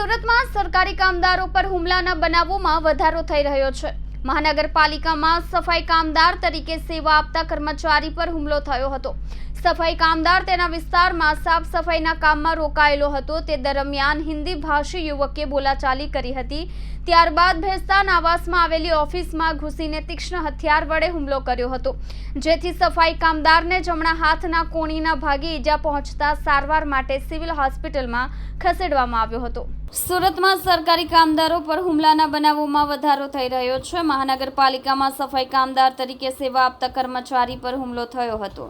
સુરતમાં સરકારી કામદારો પર હુમલાના બનાવોમાં વધારો થઈ રહ્યો છે. મહાનગરપાલિકામાં સફાઈ કામદાર તરીકે સેવા આપતા કર્મચારી પર હુમલો થયો હતો. સફાઈ કામદાર તેના વિસ્તારમાં સાફ સફાઈના કામમાં રોકાયેલો હતો. તે દરમિયાન હિન્દી ભાષી યુવકે બોલાચાલી કરી હતી. ત્યારબાદ ભેસ્તાન આવાસમાં આવેલી ઓફિસમાં ઘૂસીને તીક્ષ્ણ હથિયાર વડે હુમલો કર્યો હતો. જેથી સફાઈ કામદારને જમણા હાથના કોણીના ભાગે ઈજા પહોંચતા સારવાર માટે સિવિલ હોસ્પિટલમાં ખસેડવામાં આવ્યો હતો. સુરતમાં સરકારી કામદારો પર હુમલાના બનાવોમાં વધારો થઈ રહ્યો છે. મહાનગરપાલિકામાં સફાઈ કામદાર તરીકે સેવા આપતા કર્મચારી પર હુમલો થયો હતો.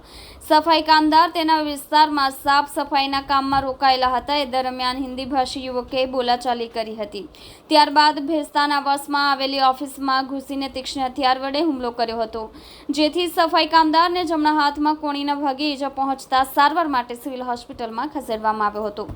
સફાઈ કામદાર તેના વિસ્તારમાં સાફ સફાઈના કામમાં રોકાયેલા હતા. એ દરમિયાન હિન્દી ભાષી યુવકે બોલાચાલી કરી હતી. ત્યારબાદ ભેસ્તાન આવાસમાં આવેલી ઓફિસમાં ઘૂસીને તીક્ષ્ણ હથિયાર વડે હુમલો કર્યો હતો. જેથી સફાઈ કામદારને જમણા હાથમાં કોણીના ભાગે ઈજા પહોંચતા સારવાર માટે સિવિલ હોસ્પિટલમાં ખસેડવામાં આવ્યો હતો.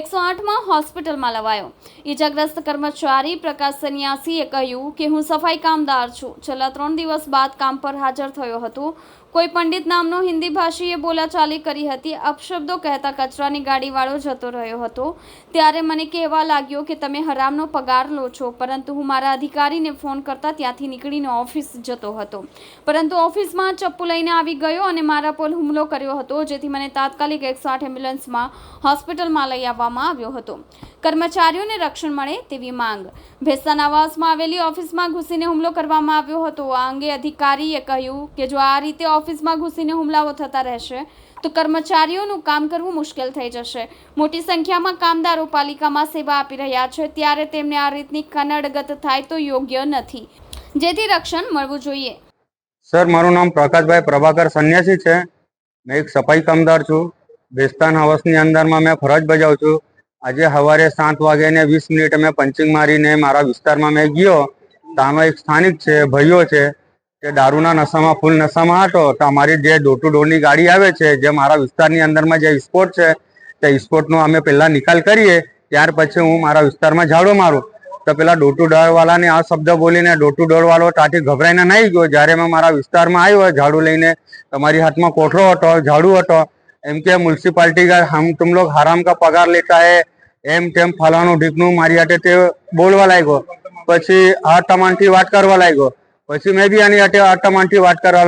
એકસો આઠમાં હોસ્પિટલમાં લવાયો. ઈજાગ્રસ્ત કર્મચારી પ્રકાશ સન્યાસીએ કહ્યું કે, હું સફાઈ કામદાર છું. છેલ્લા ત્રણ દિવસ બાદ કામ પર હાજર થયો હતો. કોઈ પંડિત નામનો હિન્દી ભાષીએ બોલાચાલી કરી હતી. અપશબ્દો કહેતા કચરાની ગાડીવાળો જતો રહ્યો હતો. ત્યારે મને કહેવા લાગ્યો કે, તમે હરામનો પગાર લો છો. પરંતુ હું મારા અધિકારીને ફોન કરતા ત્યાંથી નીકળીને ઓફિસ જતો હતો. પરંતુ ઓફિસમાં ચપ્પુ લઈને આવી ગયો અને મારા પર હુમલો કર્યો હતો, જેથી મને તાત્કાલિક એકસો આઠ એમ્બ્યુલન્સમાં હોસ્પિટલમાં લઈ આવવામાં આવ્યો હતો. કર્મચારીઓને રક્ષણ મળે તેવી માંગ. ભેસ્તાન આવાસમાં આવેલી ઓફિસમાં ઘૂસીને હુમલો કરવામાં આવ્યો હતો. આ અંગે અધિકારીએ કહ્યું કે જો આ રીતે ઓફિસમાં ઘૂસીને હુમલાઓ થતા રહેશે, તો કર્મચારીઓનું કામ કરવું મુશ્કેલ થઈ જશે. મોટી સંખ્યામાં કામદારો પાલિકામાં સેવા આપી રહ્યા છે. ત્યારે તેમને આ રીતની કનડગત થાય તો યોગ્ય નથી. જેથી રક્ષણ મળવું જોઈએ. સર, મારું નામ પ્રકાશભાઈ પ્રભાકર સંન્યાસી છે. મેં એક સફાઈ કામદાર છું. બેસ્તાન હાઉસની અંદરમાં મેં ફરજ બજાવું છું. આજે સવારે સાત વાગે ને વીસ મિનિટ મેં પંચિંગ મારીને મારા વિસ્તારમાં મેં ગયો. તો આમાં એક સ્થાનિક છે ભાઈઓ છે, તે દારૂના નશામાં, ફૂલ નશામાં હતો. તો અમારી જે ડોર ટુ ડોરની ગાડી આવે છે, જે મારા વિસ્તારની અંદરમાં જે સ્પોટ છે, તે સ્પોટનો અમે પહેલાં નિકાલ કરીએ. ત્યાર પછી હું મારા વિસ્તારમાં ઝાડો મારું. તો પેલા ડોર ટુ ડોરવાળાને આ શબ્દ બોલીને ડોર ટુ ડોરવાળો ત્યાંથી ગભરાઈને નહીં ગયો. જ્યારે મેં મારા વિસ્તારમાં આવ્યો, ઝાડુ લઈને તમારી હાથમાં કોઠરો હતો, ઝાડુ હતો. એમ કે મ્યુનિસિપાલિટી કા હમ તુમ લોગ હરામ કા પગાર લેતા હે? એમ તેમ ફલાણું ઢીકનું મારી હાથે તે બોલવા લાગ્યો. પછી આ તમાનથી વાત કરવા લાગ્યો. પછી મેં બી આની હાથે આ તમાનથી વાત કરવા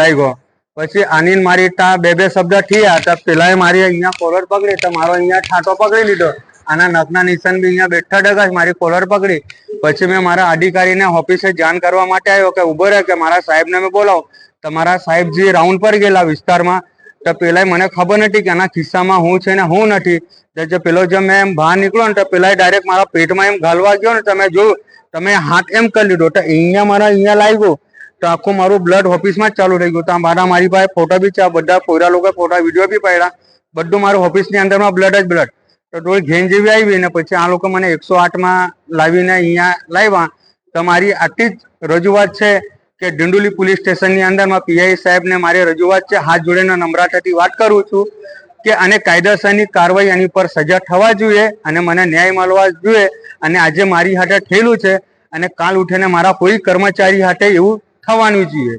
લાગ્યો. પછી આની મારી તા બે બે શબ્દ થયા તો પેલાએ મારી અહીંયા કોલર પકડી તો મારો અહીંયા છાંટો પકડી લીધો. આના નખના નિશાન બી અહીંયા બેઠા ડગા મારી કોલર પકડી. પછી મેં મારા અધિકારીને ઓફિસે જાણ કરવા માટે આવ્યો કે ઊભો રહે કે મારા સાહેબને મેં બોલાવો. તો મારા સાહેબજી રાઉન્ડ પર ગયેલા વિસ્તારમાં તો પેલાય મને ખબર નથી કે આના ખિસ્સામાં હું છે ને હું નથી. જે પેલો જે મેં એમ બહાર નીકળ્યો ને તો પેલાય ડાયરેક્ટ મારા પેટમાં એમ ઘાલવા ગયો ને તમે જોયું તમે હાથ એમ કરી લીધો. તો અહીંયા મારા અહીંયા લાગ્યો તો આખું મારું બ્લડ ઓફિસમાં જ ચાલુ થઈ ગયું. તો મારા, મારી પાસે ફોટો બી છે બધા કોયરા લોકો ફોટા વીડિયો બી પડ્યા. બધું મારું ઓફિસની અંદરમાં બ્લડ જ બ્લડ તો થોડી ઘેન જેવી આવી ને પછી આ લોકો મને એકસો આઠમાં લાવીને અહીંયા લાવ્યા. તો મારી આટલી જ રજૂઆત છે. કે ડિંડોલી પોલીસ સ્ટેશનની અંદરમાં પીઆઈ સાહેબને મારી રજૂઆત છે, હાથ જોડેના નમ્રતાથી વાત કરું છું કે આને કાયદેસરની કાર્યવાહી એની પર સજા થવા જોઈએ અને મને ન્યાય મળવા જોઈએ અને આજે મારી હાથે થયેલું છે અને કાલ ઉઠીને મારા કોઈ કર્મચારી હાથે એવું થવાનું જોઈએ.